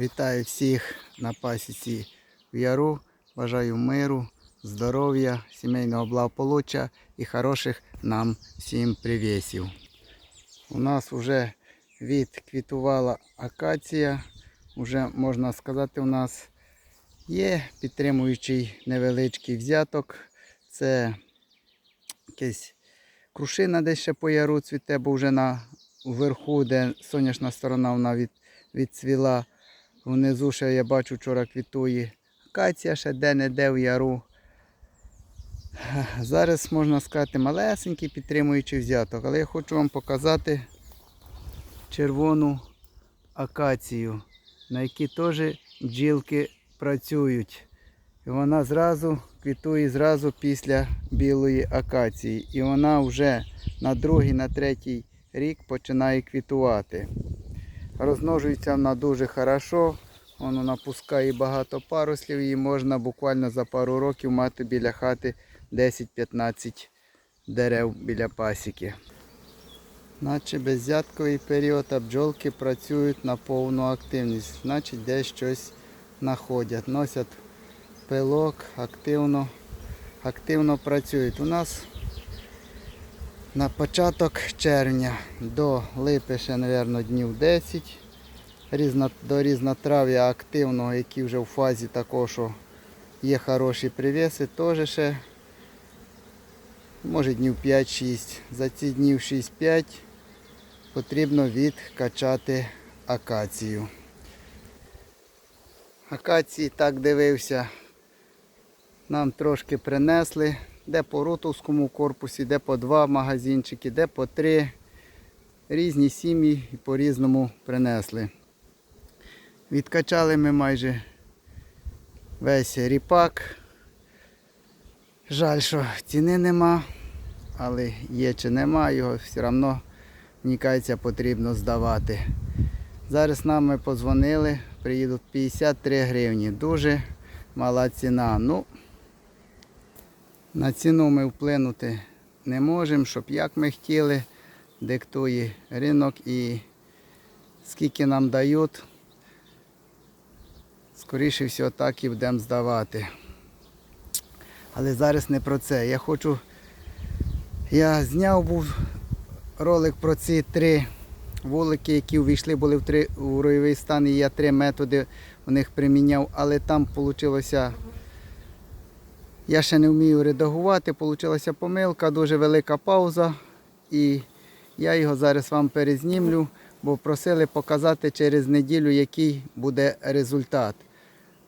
Вітаю всіх на пасіці в Яру. Бажаю миру, здоров'я, сімейного благополуччя і хороших нам всім привісів. У нас вже відквітувала акація. Уже можна сказати, у нас є підтримуючий невеличкий взяток. Це якась крушина десь ще по яру цвіте, бо вже на вверху, де сонячна сторона вона від, відцвіла. Внизу ще я бачу вчора квітує акація ще де-не-де в яру. Зараз можна сказати малесенький підтримуючий взяток, але я хочу вам показати червону акацію, на якій теж бджілки працюють. І вона зразу квітує зразу після білої акації. І вона вже на другий, на третій рік починає квітувати. Розмножується вона дуже хорошо. Воно напускає багато паруслів і можна буквально за пару років мати біля хати 10-15 дерев біля пасіки. Наче беззятковий період, а бджолки працюють на повну активність. Значить десь щось знаходять. Носять пилок, активно, активно працюють. У нас на початок червня до липи ще, мабуть, днів 10. Різно, до різнотрав'я активного, які вже в фазі такого, що є хороші привіси, теж ще може днів 5-6. За ці днів 6-5 потрібно відкачати акацію. Акації так дивився, нам трошки принесли, де по ротовському корпусі, де по два магазинчики, де по три. Різні сім'ї по-різному принесли. Відкачали ми майже весь ріпак. Жаль, що ціни нема, але є чи нема, його все одно, мені кажеться, потрібно здавати. Зараз нам подзвонили, приїдуть 53 гривні. Дуже мала ціна. Ну, на ціну ми вплинути не можемо, щоб як ми хотіли, диктує ринок і скільки нам дають, скоріше всього так і будемо здавати. Але зараз не про це. Я хочу. Я зняв був ролик про ці три вулики, які увійшли були в три у ройовий стан, і я три методи у них приміняв, але там вийшло. Я ще не вмію редагувати, вийшла помилка, дуже велика пауза. І я його зараз вам перезнімлю, бо просили показати через неділю, який буде результат.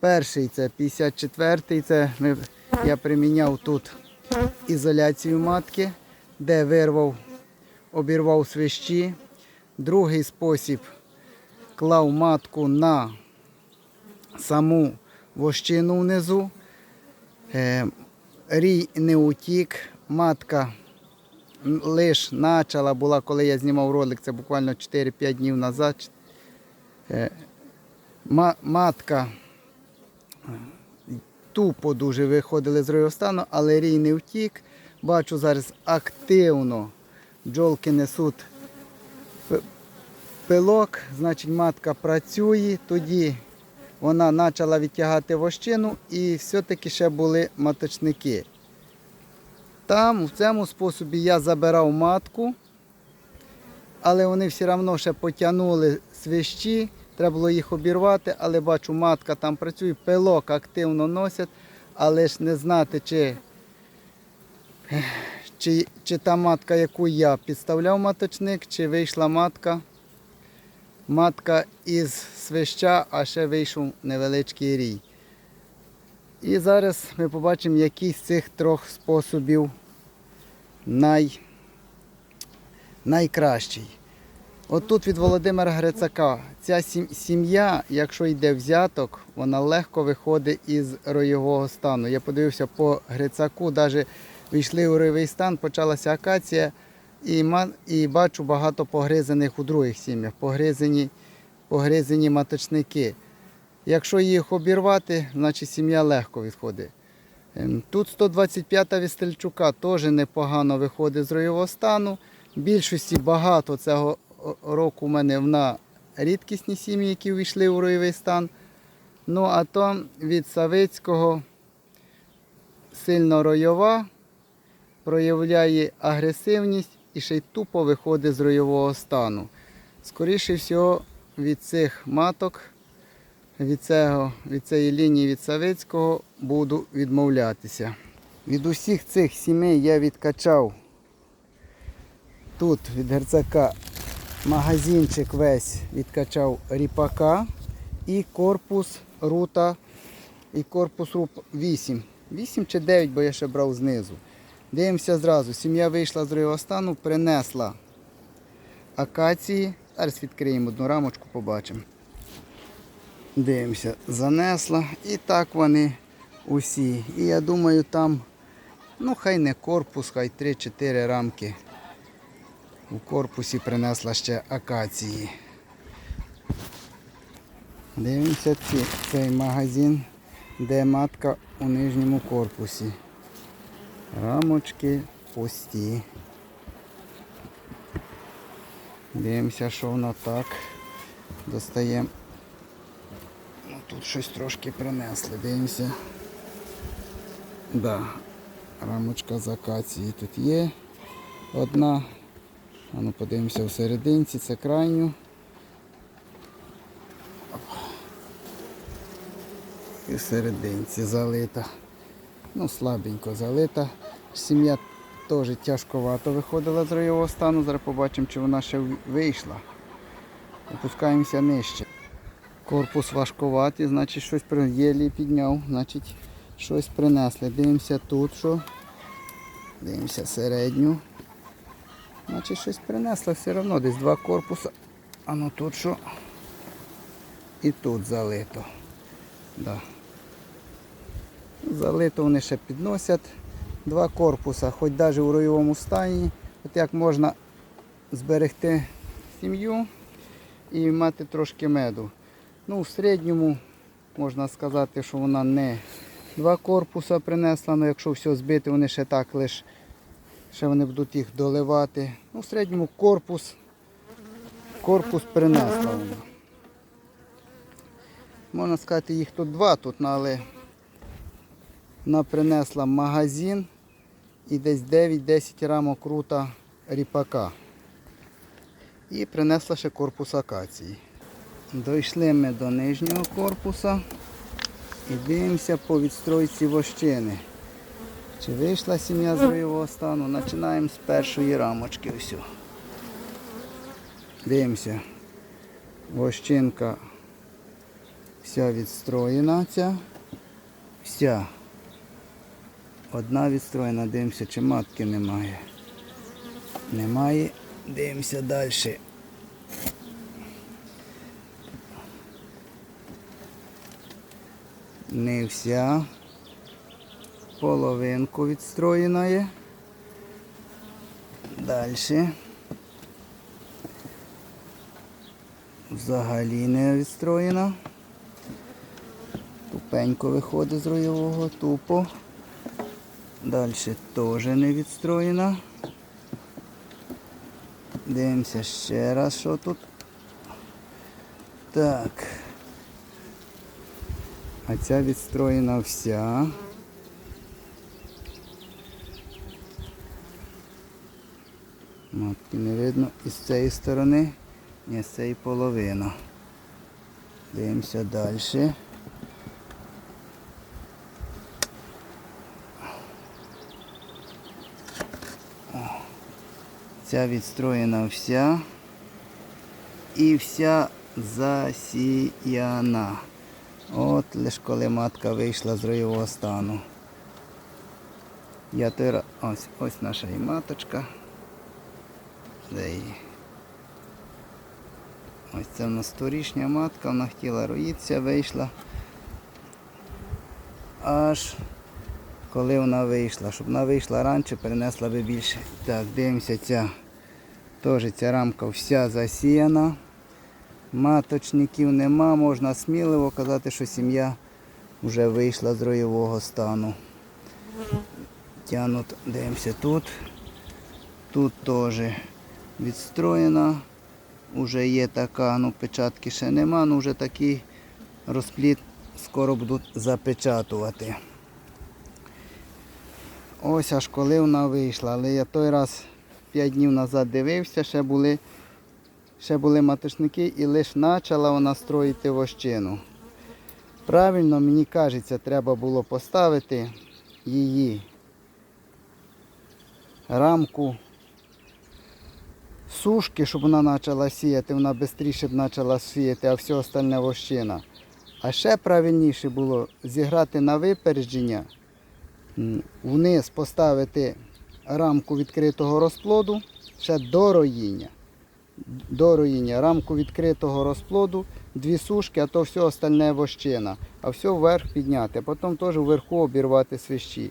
Перший це 54-й, це ми, я приміняв тут ізоляцію матки, де вирвав, обірвав свищі. Другий спосіб клав матку на саму вощину внизу. Е, Рій не утік, матка лише почала була, коли я знімав ролик, це буквально 4-5 днів назад. Е, Матка тупо дуже виходили з ройостану, але рій не втік. Бачу зараз активно бджолки несуть пилок, значить матка працює, тоді вона почала відтягати вощину і все-таки ще були маточники. Там, в цьому способі я забирав матку, але вони все одно ще потягнули свищі, треба було їх обірвати, але бачу, матка там працює, пилок активно носять, але ж не знати, чи, чи, чи та матка, яку я підставляв маточник, чи вийшла матка. Матка із свища, а ще вийшов невеличкий рій. І зараз ми побачимо, який з цих трьох способів най... найкращий. От тут від Володимира Грицака. Ця сім'я, якщо йде взяток, вона легко виходить із ройового стану. Я подивився по Грицаку, навіть війшли у ройовий стан, почалася акація, і, і бачу багато погризаних у других сім'ях, погризані, погризані маточники. Якщо їх обірвати, значить сім'я легко відходить. Ем, Тут 125-та Вістельчука теж непогано виходить з ройового стану. Більшості багато цього року в мене вона рідкісні сім'ї, які увійшли у ройовий стан. Ну, а то від Савицького сильно ройова, проявляє агресивність і ще й тупо виходить з ройового стану. Скоріше всього, від цих маток, від, цього, від цієї лінії від Савицького буду відмовлятися. Від усіх цих сімей я відкачав тут від герцака магазинчик весь відкачав ріпака і корпус рута, і корпус руп 8. 8 чи 9, бо я ще брав знизу. Дивимося зразу. Сім'я вийшла з другого стану, принесла акації. Зараз відкриємо одну рамочку, побачимо. Дивимося, занесла. І так вони усі. І я думаю, там, ну хай не корпус, хай 3-4 рамки. У корпусі принесла ще акації. Дивимося ці, цей магазин, де матка у нижньому корпусі. Рамочки пусті. Дивимося, що воно так. Достаємо. Ну, тут щось трошки принесли. Дивимося. Да. Рамочка з акації тут є. Одна. А ну подивимося в серединці, це крайню. І в серединці залита. Ну, слабенько залита. Сім'я теж тяжковато виходила з ройового стану. Зараз побачимо, чи вона ще вийшла. Опускаємося нижче. Корпус важковатий, значить щось при- єлі підняв, значить щось принесли. Дивимося тут, що. Дивимося середню. Значить щось принесло все одно, десь два корпуси. А ну тут що? І тут залито. Да. Залито вони ще підносять. Два корпуса, хоч навіть у ройовому стані. От як можна зберегти сім'ю і мати трошки меду. Ну, в середньому можна сказати, що вона не два корпуса принесла, але якщо все збити, вони ще так лише ще вони будуть їх доливати. Ну, в середньому корпус, корпус принесла вона. Можна сказати, їх тут два тут, ну, але вона принесла магазин і десь 9-10 рамок рута ріпака. І принесла ще корпус акації. Дійшли ми до нижнього корпуса і дивимося по відстройці вощини. Чи вийшла сім'я з бойового стану? Починаємо з першої рамочки. Ось. Дивимося. Вощинка вся відстроєна ця. Вся. Одна відстроєна, дивимося, чи матки немає. Немає. Дивимося далі. Не вся. Половинку відстроєна є. Далі. Взагалі не відстроєна. Тупенько виходить з ройового, тупо. Далі теж не відстроєна. Дивимося ще раз, що тут. Так. А ця відстроєна вся. Матки не видно і з цієї сторони, ні з цієї половина. Дивимося далі. Ця відстроєна вся і вся засіяна. От лиш коли матка вийшла з ройового стану. Я тира... Ось, ось наша і маточка. Де її? Ось це в нас торішня матка, вона хотіла роїтися, вийшла. Аж коли вона вийшла. Щоб вона вийшла раніше, перенесла би більше. Так, дивимося, ця теж ця рамка вся засіяна. Маточників нема, можна сміливо казати, що сім'я вже вийшла з роєвого стану. Тянут, дивимося тут. Тут теж відстроєна. вже є така, ну печатки ще нема, ну вже такий розпліт скоро будуть запечатувати. Ось аж коли вона вийшла. Але я той раз 5 днів назад дивився, ще були, ще були маточники і лише почала вона строїти вощину. Правильно, мені кажеться, треба було поставити її рамку сушки, щоб вона почала сіяти, вона швидше б почала сіяти, а все остальне вощина. А ще правильніше було зіграти на випередження, вниз поставити рамку відкритого розплоду ще до роїння. До роїння, рамку відкритого розплоду, дві сушки, а то все остальне вощина. А все вверх підняти, а потім теж вверху обірвати свищі.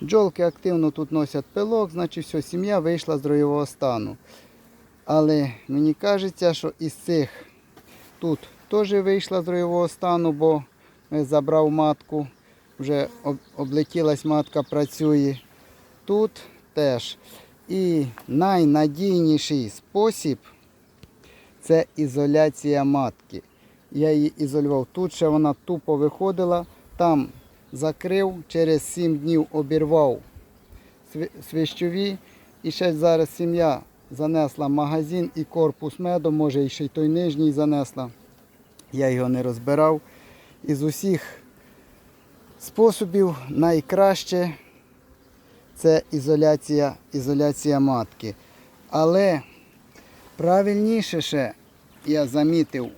Бджолки активно тут носять пилок, значить все, сім'я вийшла з роєвого стану. Але мені кажеться, що із цих тут теж вийшла з роєвого стану, бо е, забрав матку, вже об- облетілась матка, працює. Тут теж. І найнадійніший спосіб це ізоляція матки. Я її ізолював. Тут ще вона тупо виходила, там закрив, через 7 днів обірвав сви- свищові. І ще зараз сім'я занесла магазин і корпус меду, може і ще й той нижній занесла. Я його не розбирав. Із усіх способів найкраще це ізоляція, ізоляція матки. Але правильніше ще я замітив,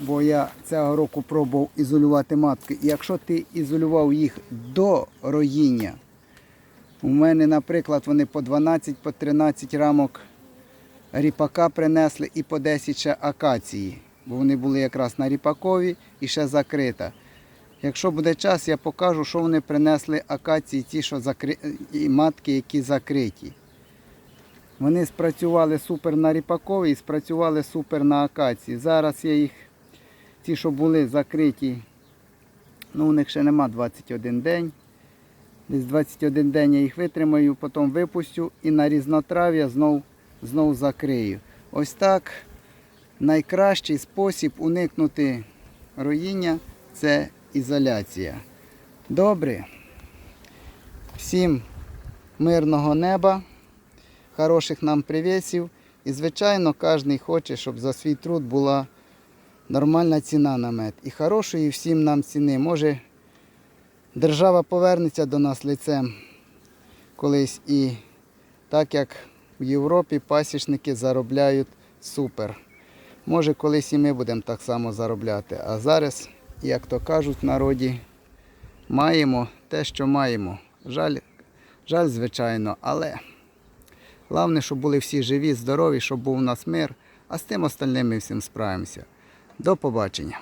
бо я цього року пробував ізолювати матки. І якщо ти ізолював їх до роїння, у мене, наприклад, вони по 12, по 13 рамок ріпака принесли і по 10 ще акації, бо вони були якраз на ріпакові і ще закрита. Якщо буде час, я покажу, що вони принесли акації, ті, що закри... і матки, які закриті. Вони спрацювали супер на ріпакові і спрацювали супер на акації. Зараз я їх, ті, що були закриті, ну у них ще нема 21 день. Десь 21 день я їх витримаю, потім випустю і на різнотрав'я знов, знов закрию. Ось так найкращий спосіб уникнути роїння це ізоляція. Добре. Всім мирного неба, хороших нам привісів. І, звичайно, кожен хоче, щоб за свій труд була нормальна ціна на мед. І хорошої всім нам ціни. Може, держава повернеться до нас лицем колись і так як в Європі пасічники заробляють супер. Може, колись і ми будемо так само заробляти. А зараз, як то кажуть в народі, маємо те, що маємо. Жаль, жаль, звичайно, але головне, щоб були всі живі, здорові, щоб був у нас мир, а з тим остальним ми всім справимося. До побачення.